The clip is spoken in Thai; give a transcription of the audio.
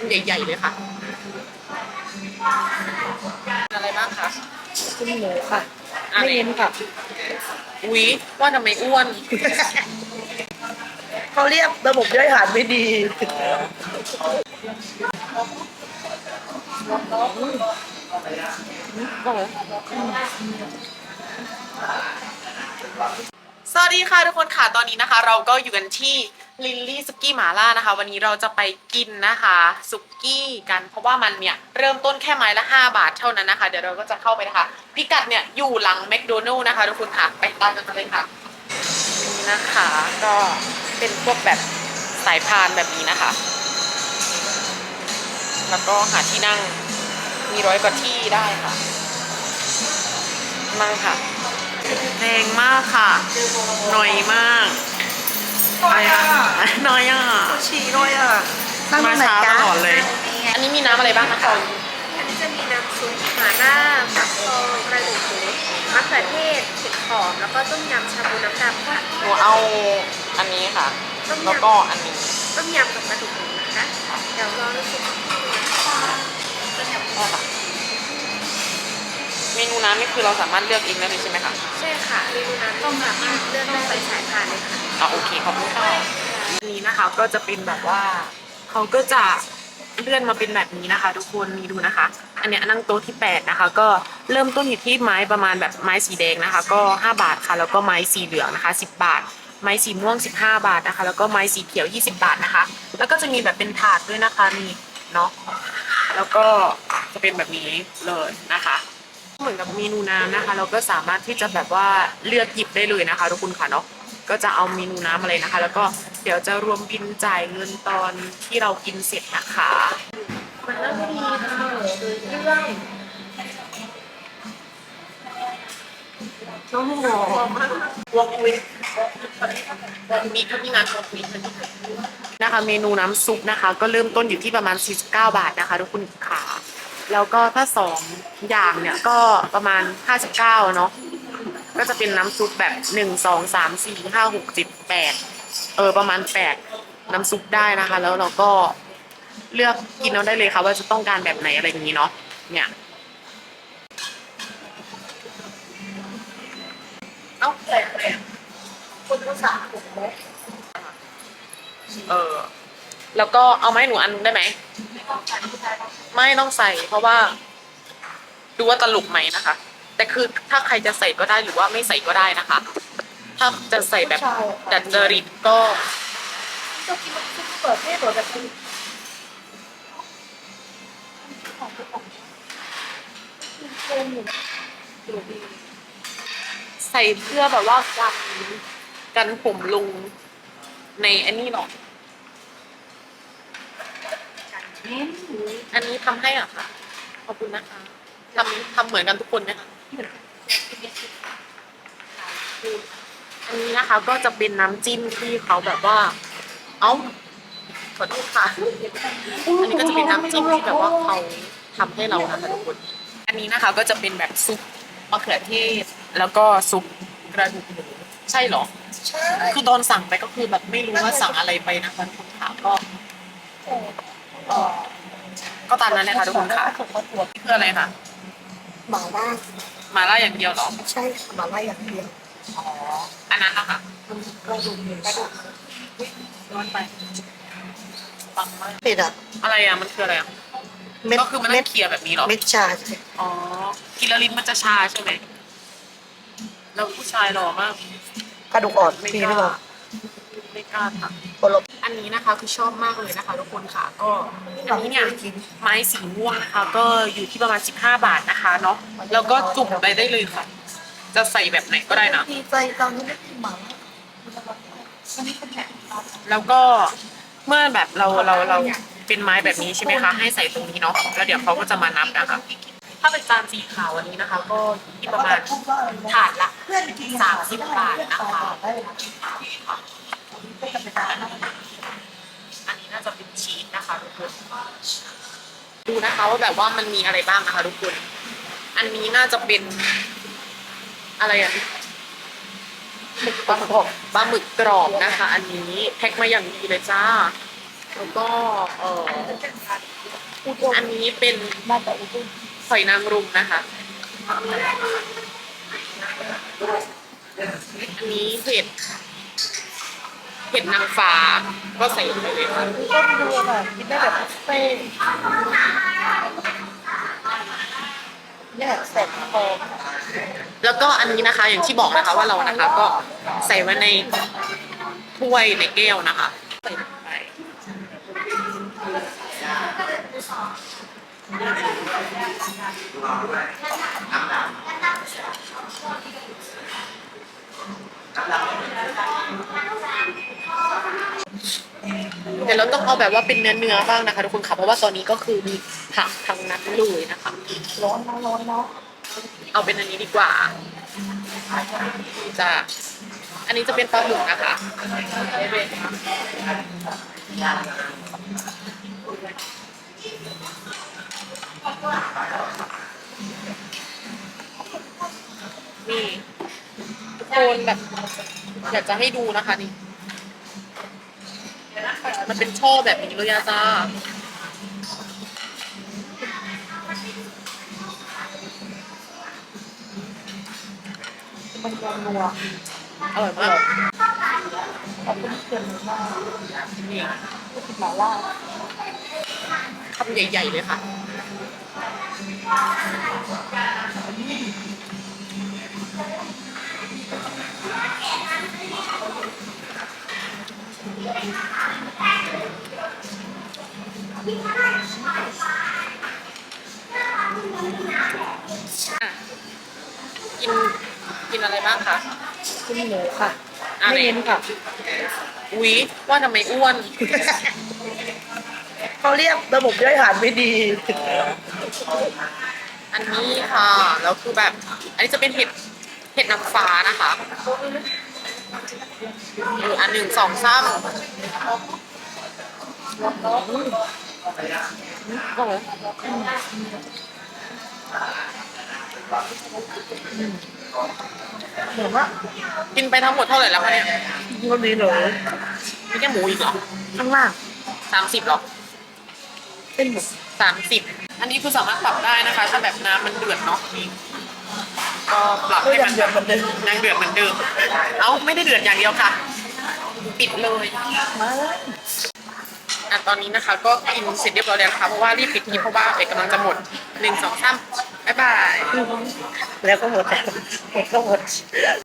ำใหญ่ ๆ เลยค่ะ อะไรบ้างคะกินหมูค่ะอะไรไม่เน้นค่ะ อุ๊ยว่าทำไมอ้วน เขาเรียกระบบย่อยอาหารไม่ดี สวัสดีค่ะทุกคนค่ะ ตอนนี้นะคะ เราก็อยู่กันที่ ลิลลี่สุกี้หมาล่านะคะ วันนี้เราจะไปกินนะคะสุกี้กันเพราะว่ามันเนี่ยเริ่มต้นแค่ไม้ละ 5 บาทเท่านั้นนะคะ เดี๋ยวเราก็จะเข้าไปนะคะ พิกัดเนี่ยอยู่หลังแมคโดนัลล์นะคะทุกคนค่ะไปตามกันมาเลยค่ะนี่นะคะก็เป็นพวกแบบสายพานแบบนี้นะคะ แล้วก็หาที่นั่งมีร้อยกว่าที่ได้ค่ะนั่งค่ะแรงมากค่ะหน่อยมาก อะไรคะน้อยอะฉี่ด้วยอะนั่งตมารงไหนช้าตจ๊ะลอดเลย อันนี้มีน้ำอะไรบ้างนะคะอันนี้จะมีน้ำซุปหม่าล่าฟักทองกระดูกหมูมะเขือเทศเห็ดหอมแล้วก็ต้มยำชาบูน้ำดำค่ะหนูเอาอันนี้ค่ะ แล้วก็อันนี้ต้มยำกับกระดูกหมูนะคะ เดี๋ยวรอน้ำซุปที่นะคะได้ค่ะ เมนูน้ำนี่คือเราสามารถเลือกเองได้เลยใช่ไหมคะใช่ค่ะเมนูน้ำต้มสามารถเลือกได้เป็นสายพานเลยค่ะอะโอเคขอบคุณค่ะอันนี้นะคะก็จะเป็นแบบว่าเขาก็จะเลื่อนมาเป็นแบบนี้นะคะ ทุกคนมีดูนะคะ อันเนี้ยนั่งโต๊ะที่ 8 นะคะ ก็เริ่มต้นอยู่ที่ไม้ประมาณแบบไม้สีแดงนะคะ ก็ 5 บาทค่ะ แล้วก็ไม้สีเหลืองนะคะ 10 บาท ไม้สีม่วง 15 บาทนะคะ แล้วก็ไม้สีเขียว 20 บาทนะคะ แล้วก็จะมีแบบเป็นถาดด้วยนะคะนี่เนาะแล้วก็จะเป็นแบบนี้เลยนะคะ เหมือนกับเมนูน้ำนะคะ เราก็สามารถที่จะแบบว่าเลือกหยิบได้เลยนะคะ ทุกคนค่ะเนาะก็จะเอาเมนูน้ำอะไรนะคะ แล้วก็เดี๋ยวจะรวมบินจ่ายเงินตอนที่เรากินเสร็จนะคะมันเริ่มมีเสมอโดยเรื่องน้องหอมวอกวิทมีก็มีงานวอกวิทนะคะ เมนูน้ำซุปนะคะ ก็เริ่มต้นอยู่ที่ประมาณ 49 บาทนะคะ ทุกคนค่ะ แล้วก็ถ้าสองอย่างเนี่ยก็ประมาณ 59เนาะก็จะเป็นน้ำซุปแบบหนึ่งสองสามสี่ห้าหกเจ็ดแปดเออประมาณแปดน้ำซุปได้นะคะ แล้วเราก็เลือกกินเอาได้เลยค่ะว่าจะต้องการแบบไหนอะไรอย่างนี้เนาะเนี่ยเอ้าแปลกแปลกคุณผู้สาวผมไหมเออ แล้วก็เอาไหมาให้หนูอันได้ไหม ไม่ต้องใส่ เพราะว่า ดูว่าตลกไหมนะคะ แต่คือถ้าใครจะใส่ก็ได้หรือว่าไม่ใส่ก็ได้นะคะ ถ้าจะใส่แบบดัดจริตก็จะกินมันซุปเปิดเทศหรือแบบนี้ใส่เพื่อแบบว่ากันกันผมลุงในอันนี้หรอก อันนี้ทำให้อะค่ะ ขอบคุณนะคะทำทำเหมือนกันทุกคนไหมคะอันนี้นะคะก็จะเป็นน้ำจิ้มที่เขาแบบว่า เอ้าขอโทษค่ะ อันนี้ก็จะเป็นน้ำจิ้มที่แบบว่าเขาทำให้เรานะคะทุกคน อันนี้นะคะก็จะเป็นแบบซุปมะเขือเทศแล้วก็ซุปกระดูกหมูใช่เหรอใช่คือตอนสั่งไปก็คือแบบไม่รู้ว่าสั่งอะไรไปนะคะทุกคนค่ะก็ เอ่อก็ตามนั้นเลยค่ะทุกคนค่ะผมก็ตัวเพื่ออะไรคะหมาล่ามาล่าอย่างเดียวเหรอ ใช่ค่ะหมาล่าอย่างเดียวอ๋อ อันนั้นนะคะกระดูกหมูกระดูกร้อนไปปังมากเผ็ดอะอะไรอะ มันคืออะไรอะ เม็ดก็คือมันเม็นั่ดงเคี่ยวแบบนี้เหรอ เม็ดชาใช่อ๋อ กินแล้วลิ้นมันจะชาใช่ไหม แล้วผู้ชายหล่อมาก กระดูกอ่อนไม่มีกหรือเปล้าล่าไม่ กล้าค่ะคนละอันนี้นะคะคือชอบมากเลยนะคะทุกคนค่ะ ก็อันนี้เนี่ยไม้สีม่วงนะคะก็อยู่ที่ประมาณ 15 บาทนะคะเนาะแล้วก็จุ่มไปได้เลยค่ะ จะใส่แบบไหนก็ได้นะดีใจตอนนี้ไม่กินหมาแล้วก็เมื่อแบบเราเราเราเป็นไม้แบบนี้ใช่ไหมคะ ให้ใส่ตรงนี้เนาะแล้วเดี๋ยวเขาก็จะมานับนะคะถ้าเป็นจานสีขาวอันนี้นะคะ ก็อยู่ที่ประมาณถาดละสามสิบบาทนะคะ ดูนะคะว่าแบบว่ามันมีอะไรบ้างนะคะทุกคน อันนี้น่าจะเป็น อะไรอะปลาหมึกปลาหมึกกรอบนะคะ อันนี้แพ็คมาอย่างดีเลยจ้า แล้วก็เอออันนี้เป็นมาจากอุด้งหอยนางรมนะคะ อันนี้เห็ด เห็ดนางฟ้าก็ใส่ลงไปเลยค่ะอุด้งดูอะกินได้แบบบุฟเฟ่ต์เนี่ยแสบคอแล้วก็อันนี้นะคะ อย่างที่บอกนะคะว่าเรานะคะ ก็ใส่ไว้ในถ้วยในแก้วนะคะใส่ลงไป เดี๋ยวเราต้องเอาแบบว่าเป็นเนื้อเนื้อๆบ้างนะคะทุกคนค่ะเพราะว่าตอนนี้ก็คือมีผักทั้งนั้นเลยนะคะร้อนนะร้อนเนาะเอาเป็นอันนี้ดีกว่าจะอันนี้จะเป็นปลาหมึกนะคะนี่ทุกคนแบบอยากจะให้ดูนะคะนี่ มันเป็นช่อแบบนี้เลยอะจ้ามันยังนัวอร่อยมากขอบคุณเพื่อนมากนี่ผู้กินหมาล่าคำใหญ่ ๆ เลยค่ะ อะกินกินอะไรบ้างคะคุณหมูค่ะอะ ไม่เน้นค่ะ อุ๊ยว่าทำไมอ้วน เขาเรียกระบบย่อยอาหารไม่ดี อันนี้ค่ะแล้วคือแบบ อันนี้จะเป็นเห็ดเห็ดนางฟ้านะคะเอออันหนึ่งสองสามก็เลยเหมือนว่ากินไปทั้งหมดเท่าไหร่แล้วคะเนี่ยก็ดีเลยมีแค่หมูอีกเหรอข้างล่างสามสิบหรอเป็นหมูสามสิบอันนี้คือสามารถปรับได้นะคะ ถ้าแบบน้ำมันเดือดเนาะนี่ก็ปรับก็ให้ยัมังนเดือดเหมือนเดิมยังเดือดเหมือนเดิม เอ้าไม่ได้เดือดอย่างเดียวค่ะ ปิดเลยมา อะตอนนี้นะคะ ก็กินเสร็จเรียบร้อยแล้วนะคะเพราะว่ารีบปิดคลิปเพราะว่าเอกกำลังจะหมดหนึ่งสองสามบ๊ายบาย แล้วก็หมดแล้วก็หมด